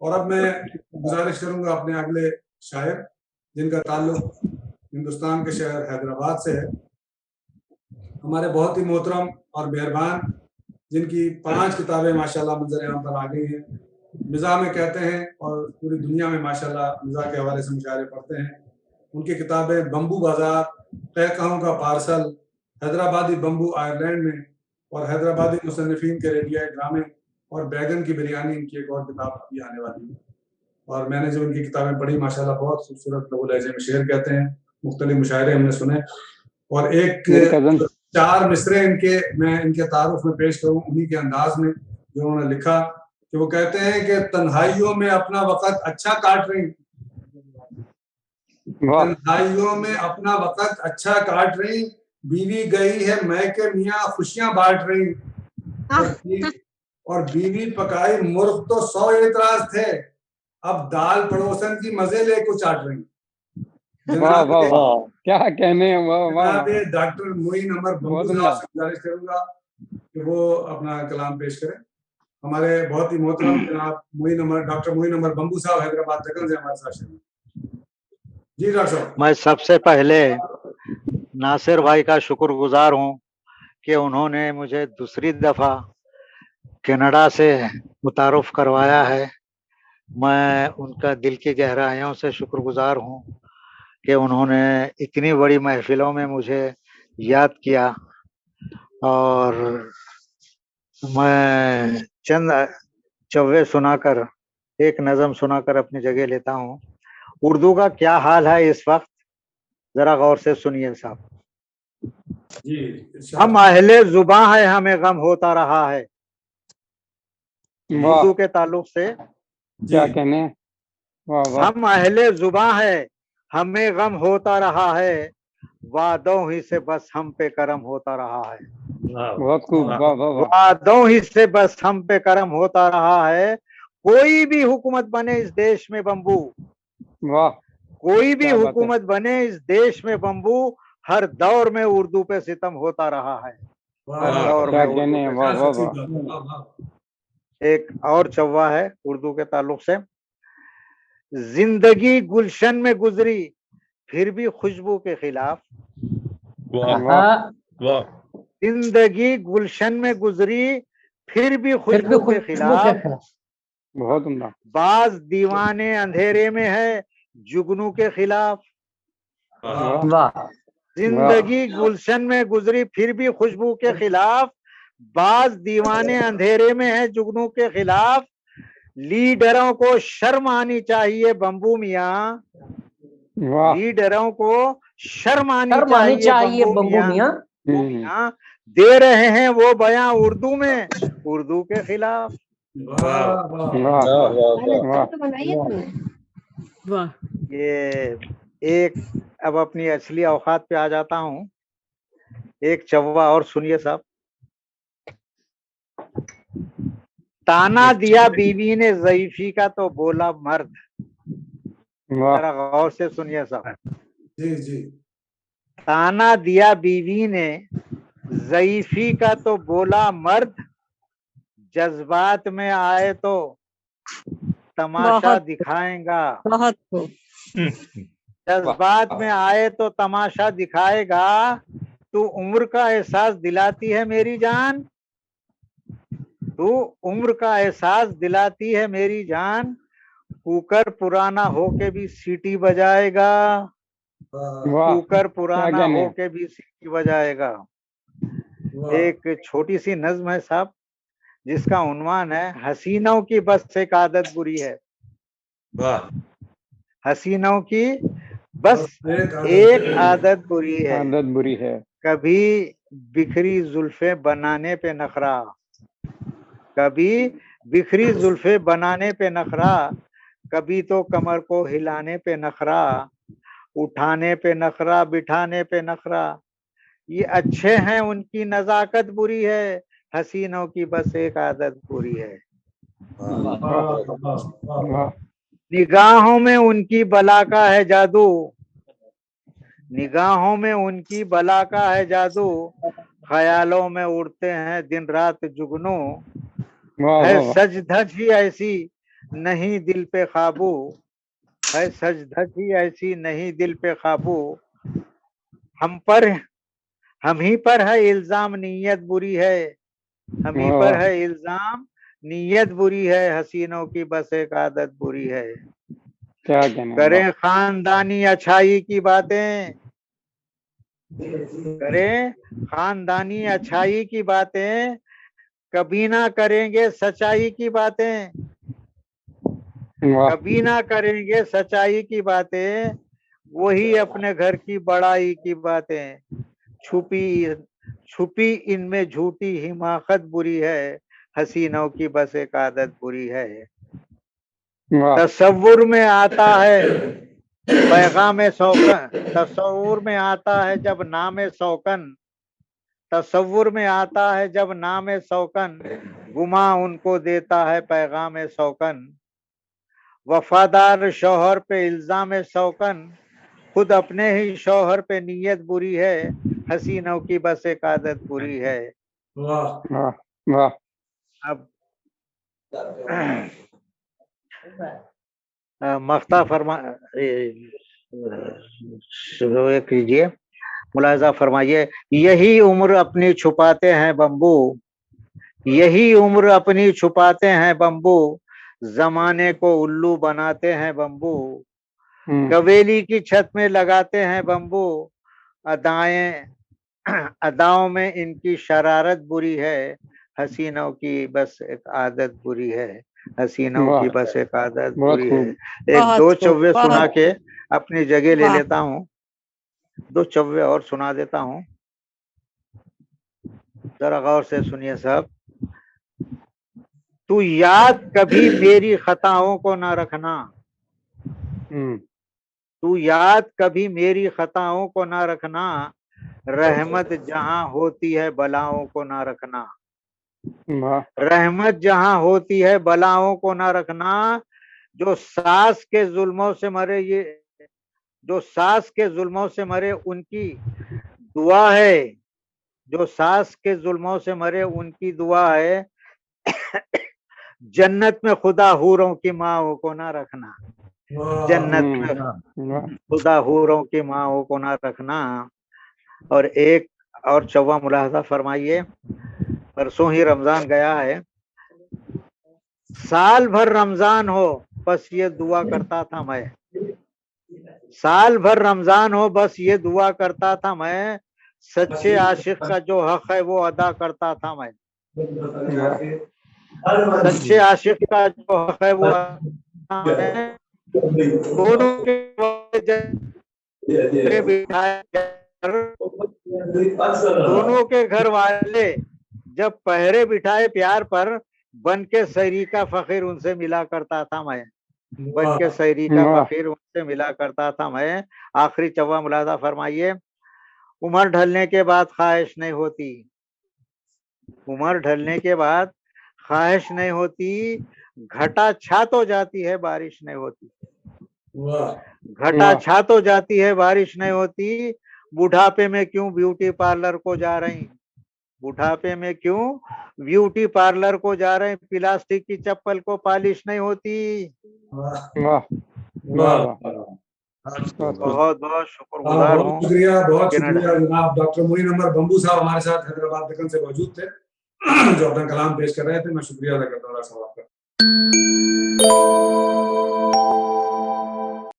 और अब मैं गुजारिश करूँगा अपने अगले शायर, जिनका ताल्लुक हिंदुस्तान के शहर हैदराबाद से है। हमारे बहुत ही मोहतरम और मेहरबान, जिनकी पाँच किताबें माशाल्लाह मंजर आम पर आ गई हैं। मिज़ा में कहते हैं और पूरी दुनिया में माशाल्लाह मिज़ा के हवाले से मुशायरे पढ़ते हैं। उनकी किताबें बम्बू बाज़ार तहखाओं का पार्सल, हैदराबादी बम्बू आयरलैंड में और हैदराबादी मुसनफिन के रेडियाई ड्रामे और बैगन की बिरयानी इनकी एक और किताब अभी आने वाली है। और मैंने जो इनकी किताबें पढ़ी माशाल्लाह बहुत खूबसूरत लघु लहजे में शेर कहते हैं मुख्तलिफ़ मुशायरे हमने सुने। और एक चार मिसरे इनके मैं इनके तारुफ में पेश करूँ उन्हीं के अंदाज में जो उन्होंने लिखा कि वो कहते हैं कि तन्हाइयों में अपना वक्त अच्छा काट रही तन्हाइयों में अपना वक्त अच्छा काट रही बीवी गई है मैं के मियाँ खुशियाँ बांट रही और बीवी पकाई मुर्ग तो सौ एतराज़ थे। अब दाल पड़ोसन की मज़े ले को चाट रही वाह वाह वाह क्या कहने वाह वाह। डॉक्टर मोइन अमर गुजारिश करूँगा कि वो अपना कलाम पेश करें। हमारे बहुत ही मोहतरम जनाब मोइन अमर डॉक्टर मोइन अमर बम्बू साहब हैदराबाद दखन से हमारे साथ जी डॉक्टर साहब। मैं सबसे पहले नासिर भाई का शुक्रगुजार हूँ कि उन्होंने मुझे दूसरी दफ़ा कनाडा से मुतारफ़ करवाया है। मैं उनका दिल की गहराइयों से शुक्रगुजार हूँ कि उन्होंने इतनी बड़ी महफिलों में मुझे याद किया और मैं चंद चौवे सुनाकर, एक नज़म सुनाकर अपनी जगह लेता हूँ। उर्दू का क्या हाल है इस वक्त? जरा गौर से सुनिए साहब। हम अहले जुबा है हमें गम होता रहा है। उर्दू के ताल्लुक से क्या कहने हैं वाह वाह। हम अहले जुबा है हमें गम होता रहा है। वादों ही से बस हम पे करम होता रहा है। बहुत खूब वाह। वाह वाह वादों ही से बस हम पे करम होता रहा है। कोई भी हुकूमत बने इस देश में बम्बू वाह। कोई भी है। हुकूमत बने इस देश में बम्बू हर दौर में उर्दू पे सितम होता रहा है। हर दौर में हैं। है। एक और चौवा है उर्दू के ताल्लुक से। ज़िंदगी गुलशन में गुजरी फिर भी खुशबू के खिलाफ। वाह ज़िंदगी गुलशन में गुजरी फिर भी खुशबू के खिलाफ। बहुत बाज दीवाने अंधेरे में है जुगनू के खिलाफ। ज़िंदगी गुलशन में गुजरी फिर भी खुशबू के खिलाफ। बाज दीवाने अंधेरे में है जुगनू के खिलाफ। लीडरों को शर्म आनी चाहिए बम्बू मियाँ। वाह। लीडरों को शर्म आनी शर्म चाहिए चाहिए बम्बू मियाँ। हम्म, मियाँ दे रहे हैं वो बयां उर्दू में उर्दू के खिलाफ। वाह, वाह। वाह वाह वाह। ये एक अब अपनी असली औकात पे आ जाता हूँ। एक चौवा और सुनिए साहब। ताना दिया बीवी ने जईफी का तो बोला मर्द। जरा गौर से सुनिए साहब। जी जी। ताना दिया बीवी ने जईफी का तो बोला मर्द। जज्बात में आए तो तमाशा बहुत। दिखाएगा। बहुत जज्बात में आए तो तमाशा दिखाएगा। तू उम्र का एहसास दिलाती है मेरी जान। तू उम्र का एहसास दिलाती है मेरी जान। कुकर पुराना होके भी सीटी बजाएगा। कुकर पुराना? होके भी सीटी बजाएगा। एक छोटी सी नज्म है साहब। जिसका उन्वान है हसीनों की बस एक आदत बुरी है। वाह। हसीनों की बस एक आदत एक आदत बुरी है। आदत बुरी है। कभी बिखरी जुल्फे बनाने पे नखरा। कभी बिखरी जुल्फे बनाने पे नखरा। कभी तो कमर को हिलाने पे नखरा। उठाने पे नखरा बिठाने पे नखरा। ये अच्छे हैं उनकी नजाकत बुरी है। हसीनों की बस एक आदत बुरी है। निगाहों में उनकी बला का है जादू। निगाहों में उनकी बला का है जादू। ख्यालों में उड़ते हैं दिन रात जुगनू। है सज धज ही ऐसी नहीं दिल पे काबू। है सज धज ही ऐसी नहीं दिल पे काबू। हम पर, हम ही पर है इल्ज़ाम, नीयत बुरी है। हम ही पर है। इल्ज़ाम। नीयत बुरी है हसीनों की बस एक आदत बुरी है। क्या कहना करें खानदानी अच्छाई की बातें। करें खानदानी अच्छाई की बातें। कभी ना करेंगे सच्चाई की बातें। कभी ना करेंगे सच्चाई की बातें। वही अपने घर की बड़ाई की बातें। छुपी छुपी इनमें झूठी हिमाकत बुरी है हसीनों की बस एक आदत बुरी है। तस्वुर में आता है पैगाम शौकन तस्वुर में आता है जब नाम शौकन तस्वुर में आता है जब नाम शौकन गुमा उनको देता है पैगाम शौकन। वफादार शोहर पे इल्ज़ाम शौकन खुद अपने ही शोहर पे नीयत बुरी है हसीनों की बस एक आदत बुरी है। वाह। वाह वाह। अब मख्ता फरमा कीजिए मुलाजा फरमाइए यही उम्र अपनी छुपाते हैं बम्बू यही उम्र अपनी छुपाते हैं बम्बू जमाने को उल्लू बनाते हैं बम्बू हम्म, कवेली की छत में लगाते हैं बम्बू अदाएँ अदाओं में इनकी शरारत बुरी है हसीनों की बस एक आदत बुरी है हसीनों की बस एक आदत बुरी है। एक दो चौवे सुना के अपनी जगह ले लेता हूँ। दो चौवे और सुना देता हूँ। जरा गौर से सुनिए साहब तू याद कभी मेरी खताओं को ना रखना। हम्म, तू याद कभी मेरी खताओं को ना रखना। रहमत जहाँ होती है बलाओं को ना रखना। रहमत जहाँ होती है बलाओं को ना रखना जो सास के जुल्मों से मरे ये जो सास के जुल्मों से मरे उनकी दुआ है जो सास के जुल्मों से मरे उनकी दुआ है जन्नत में खुदा हूरों की माओ को ना रखना। जन्नत। में खुदा हूरों की माओ को ना रखना। और एक और चौवा मुलाहजा फरमाइए परसों ही रमज़ान गया है। साल भर रमज़ान हो, बस ये दुआ करता था मैं। साल भर रमज़ान हो, बस ये दुआ करता था मैं। सच्चे आशिक का जो हक है, वो अदा करता था मैं। सच्चे आशिक का जो हक है, वो दोनों के कर दोनों के घर वाले जब पहरे बिठाए प्यार पर बन के शहरी का फकीर उनसे मिला करता था मैं। बन के शहरी का। फकीर उनसे मिला करता था मैं। आखिरी चौवा मुलादा फरमाइए उम्र ढलने के बाद ख्वाहिश नहीं होती। उम्र ढलने के बाद ख्वाहिश नहीं होती घटा छात हो जाती है बारिश नहीं होती। घटा। छात हो जाती है बारिश नहीं होती बुढ़ापे में क्यों ब्यूटी पार्लर को जा रही? बुढ़ापे में क्यों ब्यूटी पार्लर को जा रहे हैं? प्लास्टिक की चप्पल को पॉलिश नहीं होती। वाह वाह वाह। वाह बहुत बहुत शुक्रगुजार बहुत हूँ। शुक्रिया बहुत शुक्रिया जनाब। डॉक्टर मोइन अमर बम्बू साहब हमारे साथ हैदराबाद दक्कन से मौजूद थे। जो अपना कलाम पेश कर रहे थे मैं शुक्रिया अदा करता हूँ। साहब आपका